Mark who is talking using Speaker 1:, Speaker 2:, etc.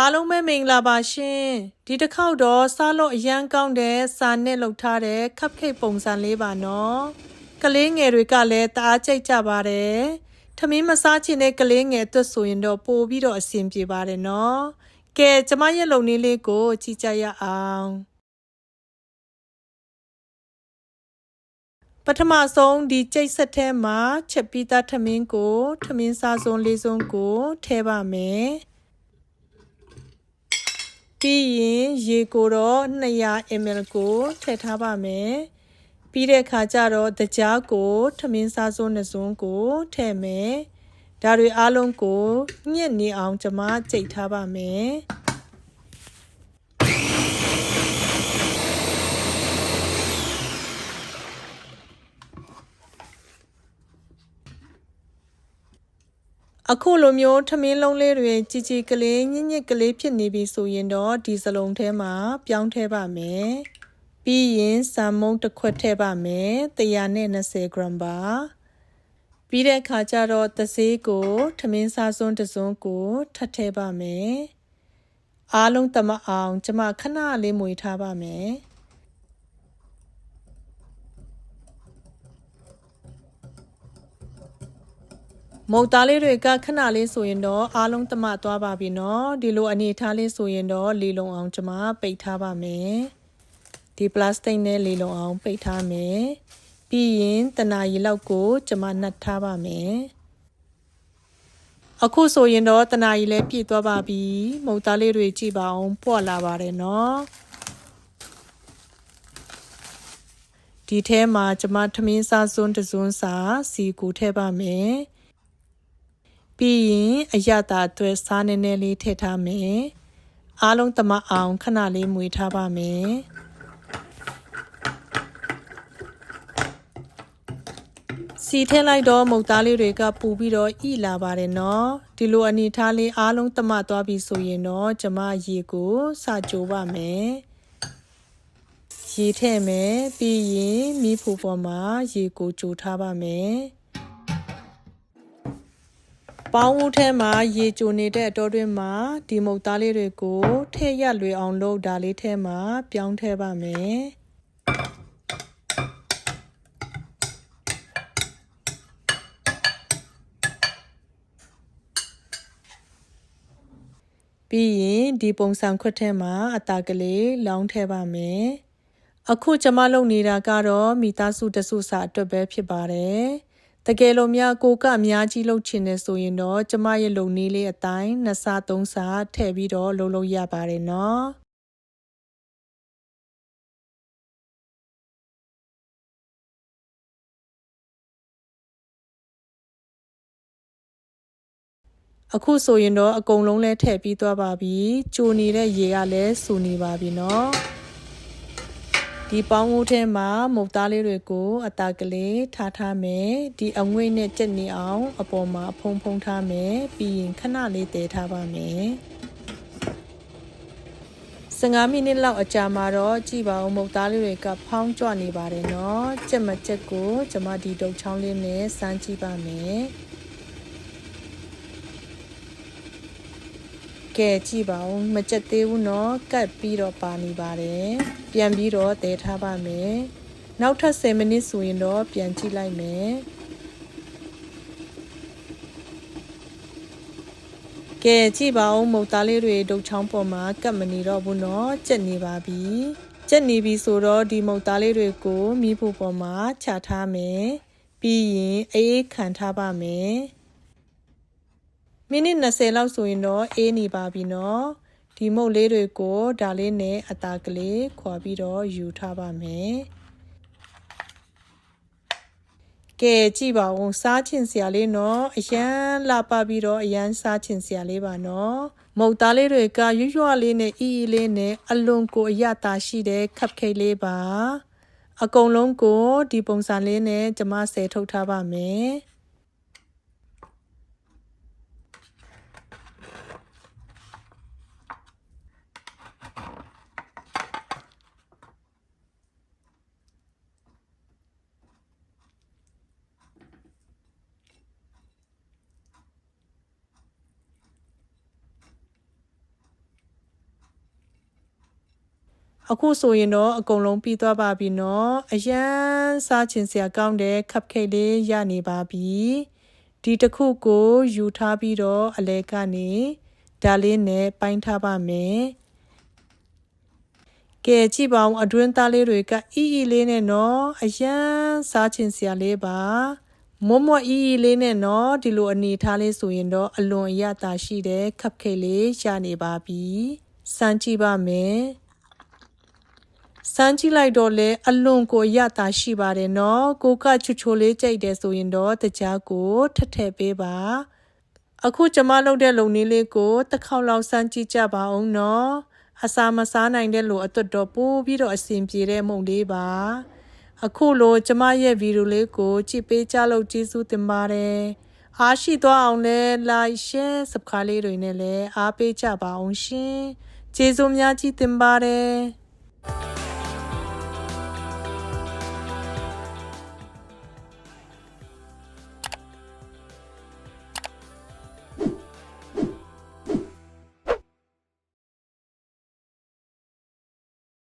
Speaker 1: အားလုံးပဲမင်္ဂလာပါရှင်ဒီတစ်ခေါက်တော့စားလို့အရန်ကောင်းတဲ့စာနဲ့လုပ်ထားတဲ့ cupcake ပုံစံလေးပါနော်ကလေးငယ်တွေကလည်းတအားကြိုက်ကြပါတယ်ထမင်းမစားချင်တဲ့ကလေးငယ်အတွက်ဆိုရင်တော့ပို့ပြီးတော့အဆင်ပြေပါတယ်နော်ကဲကျမရဲ့လုံနည်းလေးကိုကြည့်ကြရအောင်ပထမဆုံးဒီကြိတ်ဆက်ထဲမှာချက်ပြီးသားထမင်းကို ထမင်းစားစုံလေးစုံကိုထည့်ပါမယ် ပြီးရင်ရေကိုတော့200 ml ကိုထည့်ထားပါမယ်ပြီးတဲ့အခါကျတော့တကြားကိုထမင်းစားစုံနှစ်စုံကိုထည့်မယ်ဒါတွေအားလုံးကိုညှက်နေအောင်ကျွန်မကြိတ်ထားပါမယ် အခုလိုမျိုးထမင်းလုံးလေးတွေជីជីကလေးညစ်ညစ်ကလေးဖြစ်နေပြီဆိုရင်တော့ဒီစလုံးထဲမှာပြောင်းထည့်ပါမယ်ပြီးရင်ဆာမုံတစ်ခွက်ထည့်ပါမယ်120 gram ပါပြီးတဲ့အခါကျတော့သစေးကိုထမင်းစားစွန်းတစ်စွန်းကိုထပ်ထည့်ပါမယ်အားလုံးတမအောင် ကျမခဏလေးမွေထားပါမယ် မုတ်သားလေးတွေကခဏလေးဆိုရင်တော့အားလုံးတမသွားပါပြီနော်ဒီလိုအနေထားလေးဆိုရင်တော့လေလုံအောင်ကျွန်မပိတ်ထားပါမယ်ဒီပလတ်စတစ်နဲ့လေလုံအောင်ပိတ်ထားမယ်ပြီးရင်တနာရီလောက်ကိုကျွန်မနှတ်ထားပါမယ်အခုဆိုရင်တော့တနာရီလည်းပြည့်သွားပါပြီမုတ်သားလေးတွေကြည့်ပါအောင်ပွက်လာပါတယ်နော်ဒီထဲမှာကျွန်မထမင်းစားစွန်းတစွန်းစာစီကိုထည့်ပါမယ် ပြီးရင်အရသာအတွက်စားနည်းနည်းလေးထည့်ထားမယ်အားလုံးတမအောင်ခဏလေးမွေထားပါမယ်စီထည့်လိုက်တော့မုတ်သားလေးတွေကပူပြီးတော့ဣလာပါတယ်နော်ဒီလိုအနေထားလေးအားလုံးတမသွားပြီဆိုရင်တော့ကျမရေကိုစကြိုးပါမယ်ရေထည့်မယ်ပြီးရင်မီးဖိုပေါ်မှာရေကိုကြိုထားပါမယ် ပေါင်းဦးထဲမှာရေကြိုနေတဲ့အတော်တွင်းမှာဒီမုတ်သားလေးတွေကိုထည့်ရလွယ်အောင်လုပ်ဒါလေးထဲမှာပြောင်းထည့်ပါမယ်ပြီးရင်ဒီပုံစံခွက်ထဲမှာအတာကလေးလောင်းထည့်ပါမယ်အခုကျမလုပ်နေတာကတော့မိသားစုတစုစာအတွက်ပဲဖြစ်ပါတယ် တကယ်လို့များကိုကအများကြီးလှုပ်ချင်နေဆိုရင်တော့ကျမရဲ့လုံနည်းလေးအတိုင်းနှစ်ဆသုံးဆထည့်ပြီးတော့လှုပ်လို့ရပါတယ်နော်အခုဆိုရင်တော့အကုန်လုံးလဲထည့်ပြီးသွားပါပြီ။ကြိုနေတဲ့ရေကလည်းစူနေပါပြီနော်။ ဒီပေါင်းဦးထဲမှာမုတ်သားလေးတွေကိုအတာကလေးထားထားမယ်ဒီအငွေ့နဲ့ကြက်နေအောင် အပေါ်မှာဖုံဖုံထားမယ်ပြီးရင်ခဏလေးတည်ထားပါမယ်15မိနစ်လောက်အကြာမှာတော့ကြည်ပါအောင်မုတ်သားလေးတွေကဖောင်းကျွနေပါတယ်နော်ကြက်မကြက်ကို ကျွန်မဒီတုတ်ချောင်းလေးနဲ့စမ်းကြည့်ပါမယ် ကဲကြည့်ပါဦးမကြက်သေးဘူးเนาะကတ်ပြီးတော့ပါနေပါတယ်ပြန်ပြီးတော့တဲထားပါမယ်နောက်ထပ်10မိနစ်ဆိုရင်တော့ပြန်ကြည့်လိုက်မယ်ကဲကြည့်ပါဦးမုတ်သားလေးတွေဒုတ်ချောင်းပေါ်မှာကတ်မနေတော့ဘူးเนาะကြက်နေပါပြီကြက်နေပြီဆိုတော့ဒီမုတ်သားလေးတွေကိုမီးဖို့ပေါ်မှာခြာထားမယ်ပြီးရင်အေးခံထားပါမယ် မိနစ်20လောက်ဆိုရင်တော့အေးနေပါပြီနော်ဒီမုတ်လေးတွေကိုဒါလေးနဲ့အသားကလေးခွာပြီးတော့ယူထားပါမယ်ကဲကြည့်ပါဦးစားချင်စရာလေးနော်အရန်လာပပြီးတော့အရန်စားချင်စရာလေးပါနော်မုတ်သားလေးတွေကရွရွလေးနဲ့အီအီလေးနဲ့အလွန်ကိုအရသာရှိတဲ့ခပ်ခိတ်လေးပါအကုန်လုံးကိုဒီပုံစံလေးနဲ့ကျွန်မဆယ်ထုတ်ထားပါမယ် အခုဆိုရင်တော့အကုန်လုံးပြီးသွားပါပြီနော်အရန်စားချင်စရာကောင်းတဲ့ cupcake လေးရနေပါပြီဒီတစ်ခုကိုယူထားပြီးတော့အလဲကနေဒါလေးနဲ့ပိုင်းထားပါမယ်ကဲကြည့်ပါဦးအတွင်းသားလေးတွေကအီအီလေးနဲ့နော်အရန်စားချင်စရာလေးပါမွတ်မွတ်အီအီလေးနဲ့နော်ဒီလိုအနေထားလေးဆိုရင်တော့အလွန်အရသာရှိတဲ့ cupcake လေးရနေပါပြီစမ်းကြည့်ပါမယ် စမ်းကြည့်လိုက်တော့လေအလွန်ကိုရတာရှိပါတယ်နော်ကိုကချူချိုလေးကြိတ်တယ်ဆိုရင်တော့တကြားကိုထက်ထည့်ပေးပါအခုကျမလုပ်တဲ့လုံနည်းလေးကိုတစ်ခေါက်လောက်စမ်းကြည့်ကြပါအောင်နော်အစာမစားနိုင်တဲ့လူအတွက်တော့ပို့ပြီးတော့အဆင်ပြေတဲ့မုံလေးပါအခုလိုကျမရဲ့ဗီဒီယိုလေးကိုကြည့်ပေးကြလို့ကျေးဇူးတင်ပါတယ်အားရှိသွားအောင်လဲ like share subscribe လေးတွေနဲ့လည်းအားပေးကြပါအောင်ရှင်ကျေးဇူးများကြီးတင်ပါတယ်